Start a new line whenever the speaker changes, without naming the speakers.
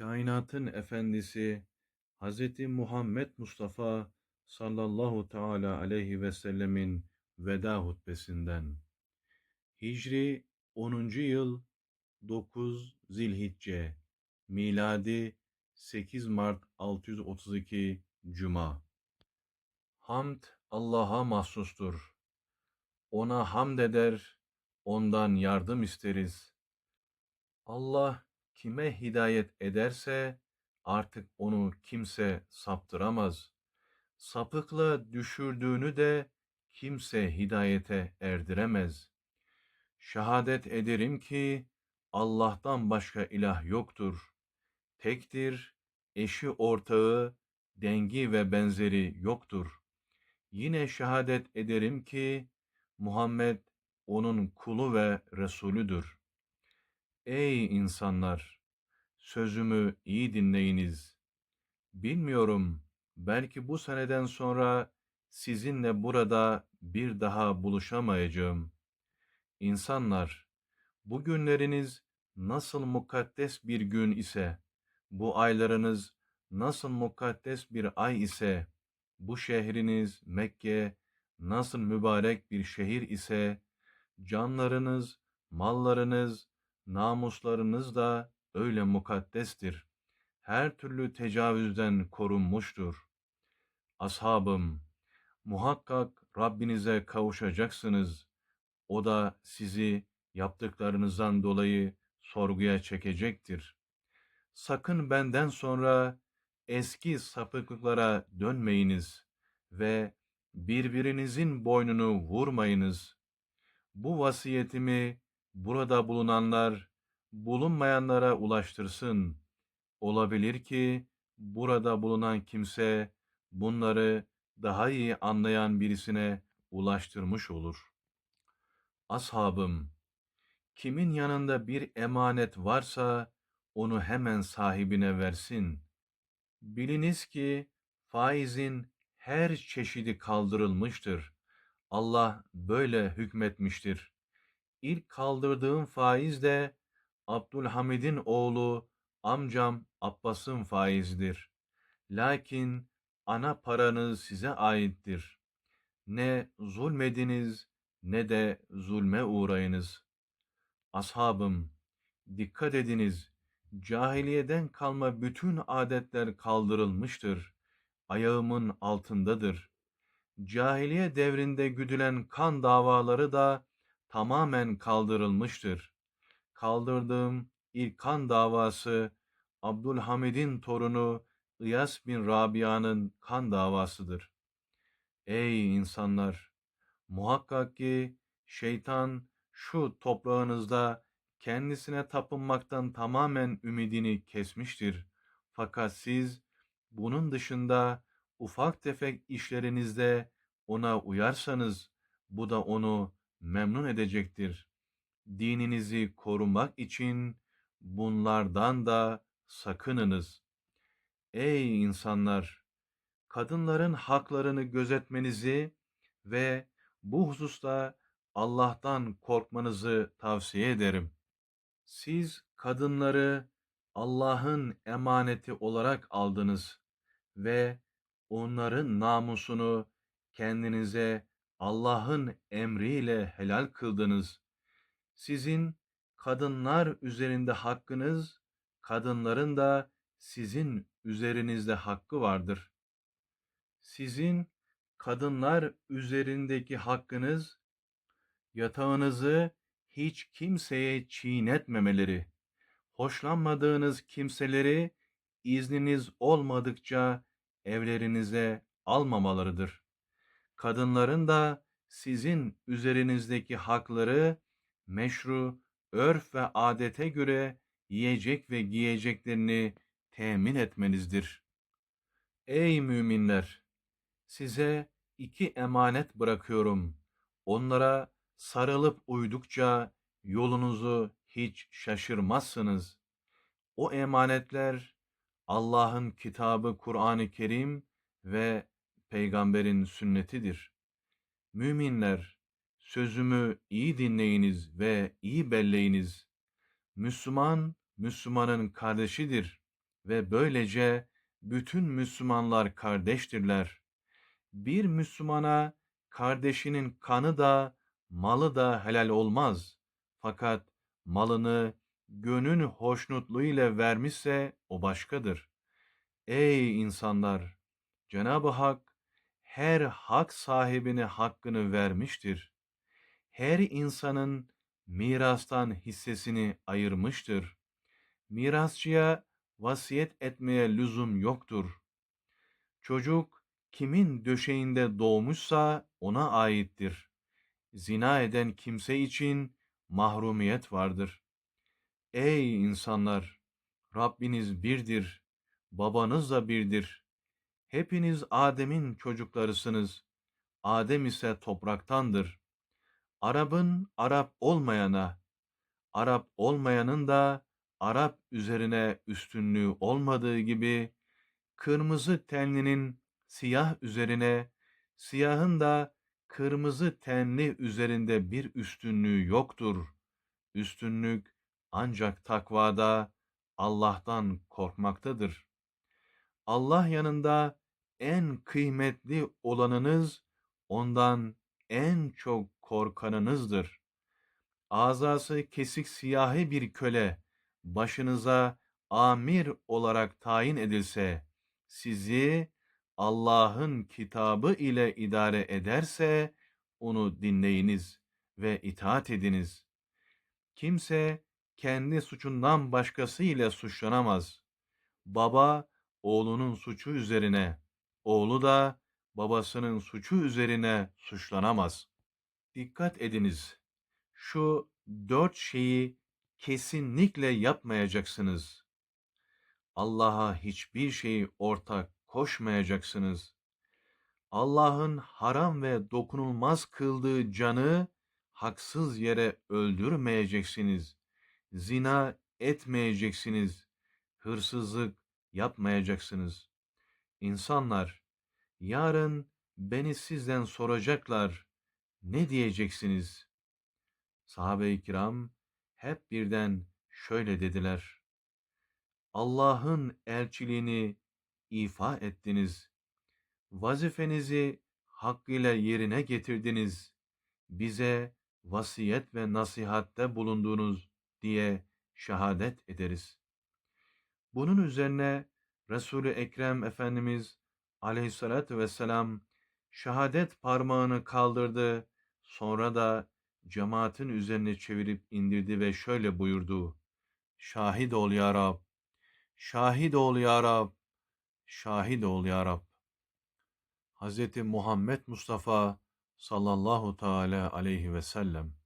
Kainatın efendisi Hz. Muhammed Mustafa sallallahu teala aleyhi ve sellemin veda hutbesinden. Hicri 10. yıl 9 Zilhicce, miladi 8 Mart 632 Cuma. Hamd Allah'a mahsustur. Ona hamd eder, ondan yardım isteriz. Allah kime hidayet ederse artık onu kimse saptıramaz. Sapıkla düşürdüğünü de kimse hidayete erdiremez. Şehadet ederim ki Allah'tan başka ilah yoktur. Tektir, eşi ortağı, dengi ve benzeri yoktur. Yine şehadet ederim ki Muhammed onun kulu ve Resulüdür. Ey insanlar! Sözümü iyi dinleyiniz. Bilmiyorum, belki bu seneden sonra sizinle burada bir daha buluşamayacağım. İnsanlar, bu günleriniz nasıl mukaddes bir gün ise, bu aylarınız nasıl mukaddes bir ay ise, bu şehriniz Mekke nasıl mübarek bir şehir ise, canlarınız, mallarınız, namuslarınız da öyle mukaddestir. Her türlü tecavüzden korunmuştur. Ashabım, muhakkak Rabbinize kavuşacaksınız. O da sizi yaptıklarınızdan dolayı sorguya çekecektir. Sakın benden sonra eski sapıklıklara dönmeyiniz ve birbirinizin boynunu vurmayınız. Bu vasiyetimi burada bulunanlar bulunmayanlara ulaştırsın. Olabilir ki burada bulunan kimse bunları daha iyi anlayan birisine ulaştırmış olur. Ashabım, kimin yanında bir emanet varsa onu hemen sahibine versin. Biliniz ki faizin her çeşidi kaldırılmıştır. Allah böyle hükmetmiştir. İlk kaldırdığım faiz de Abdülhamid'in oğlu amcam Abbas'ın faizidir. Lakin ana paranız size aittir. Ne zulmediniz ne de zulme uğrayınız. Ashabım, dikkat ediniz, cahiliyeden kalma bütün adetler kaldırılmıştır. Ayağımın altındadır. Cahiliye devrinde güdülen kan davaları da tamamen kaldırılmıştır. Kaldırdığım ilk kan davası Abdülhamid'in torunu İyas bin Rabia'nın kan davasıdır. Ey insanlar! Muhakkak ki şeytan şu toprağınızda kendisine tapınmaktan tamamen ümidini kesmiştir. Fakat siz bunun dışında ufak tefek işlerinizde ona uyarsanız bu da onu memnun edecektir. Dininizi korumak için bunlardan da sakınınız. Ey insanlar! Kadınların haklarını gözetmenizi ve bu hususta Allah'tan korkmanızı tavsiye ederim. Siz kadınları Allah'ın emaneti olarak aldınız ve onların namusunu kendinize Allah'ın emriyle helal kıldınız. Sizin kadınlar üzerinde hakkınız, kadınların da sizin üzerinizde hakkı vardır. Sizin kadınlar üzerindeki hakkınız, yatağınızı hiç kimseye çiğnetmemeleri, hoşlanmadığınız kimseleri izniniz olmadıkça evlerinize almamalarıdır. Kadınların da sizin üzerinizdeki hakları meşru, örf ve adete göre yiyecek ve giyeceklerini temin etmenizdir. Ey müminler! Size iki emanet bırakıyorum. Onlara sarılıp uydukça yolunuzu hiç şaşırmazsınız. O emanetler Allah'ın kitabı Kur'an-ı Kerim ve peygamberin sünnetidir. Müminler, sözümü iyi dinleyiniz ve iyi belleyiniz. Müslüman, Müslümanın kardeşidir. ve böylece bütün Müslümanlar kardeştirler. Bir Müslümana kardeşinin kanı da malı da helal olmaz. Fakat malını gönül hoşnutluğu ile vermişse o başkadır. Ey insanlar! Cenab-ı Hak her hak sahibine hakkını vermiştir. Her insanın mirastan hissesini ayırmıştır. Mirasçıya vasiyet etmeye lüzum yoktur. Çocuk kimin döşeğinde doğmuşsa ona aittir. Zina eden kimse için mahrumiyet vardır. Ey insanlar! Rabbiniz birdir, babanız da birdir. Hepiniz Adem'in çocuklarısınız. Adem ise topraktandır. Arap'ın Arap olmayana, Arap olmayanın da Arap üzerine üstünlüğü olmadığı gibi, kırmızı tenlinin siyah üzerine, siyahın da kırmızı tenli üzerinde bir üstünlüğü yoktur. Üstünlük ancak takvada, Allah'tan korkmaktadır. Allah yanında en kıymetli olanınız, ondan en çok korkanınızdır. Azası kesik siyahi bir köle, başınıza amir olarak tayin edilse, sizi Allah'ın kitabı ile idare ederse, onu dinleyiniz ve itaat ediniz. Kimse kendi suçundan başkası ile suçlanamaz. Baba oğlunun suçu üzerine, oğlu da babasının suçu üzerine suçlanamaz. Dikkat ediniz. Şu dört şeyi kesinlikle yapmayacaksınız. Allah'a hiçbir şeyi ortak koşmayacaksınız. Allah'ın haram ve dokunulmaz kıldığı canı haksız yere öldürmeyeceksiniz. Zina etmeyeceksiniz. Hırsızlık yapmayacaksınız. İnsanlar, yarın beni sizden soracaklar. Ne diyeceksiniz? Sahabe-i kiram hep birden şöyle dediler. Allah'ın elçiliğini ifa ettiniz. Vazifenizi hakkıyla yerine getirdiniz. Bize vasiyet ve nasihatte bulundunuz diye şehadet ederiz. Bunun üzerine Resul-i Ekrem Efendimiz aleyhissalatü vesselam şehadet parmağını kaldırdı, sonra da cemaatin üzerine çevirip indirdi ve şöyle buyurdu. Şahit ol ya Rab, şahit ol ya Rab, şahit ol ya Rab. Hz. Muhammed Mustafa sallallahu teala aleyhi ve sellem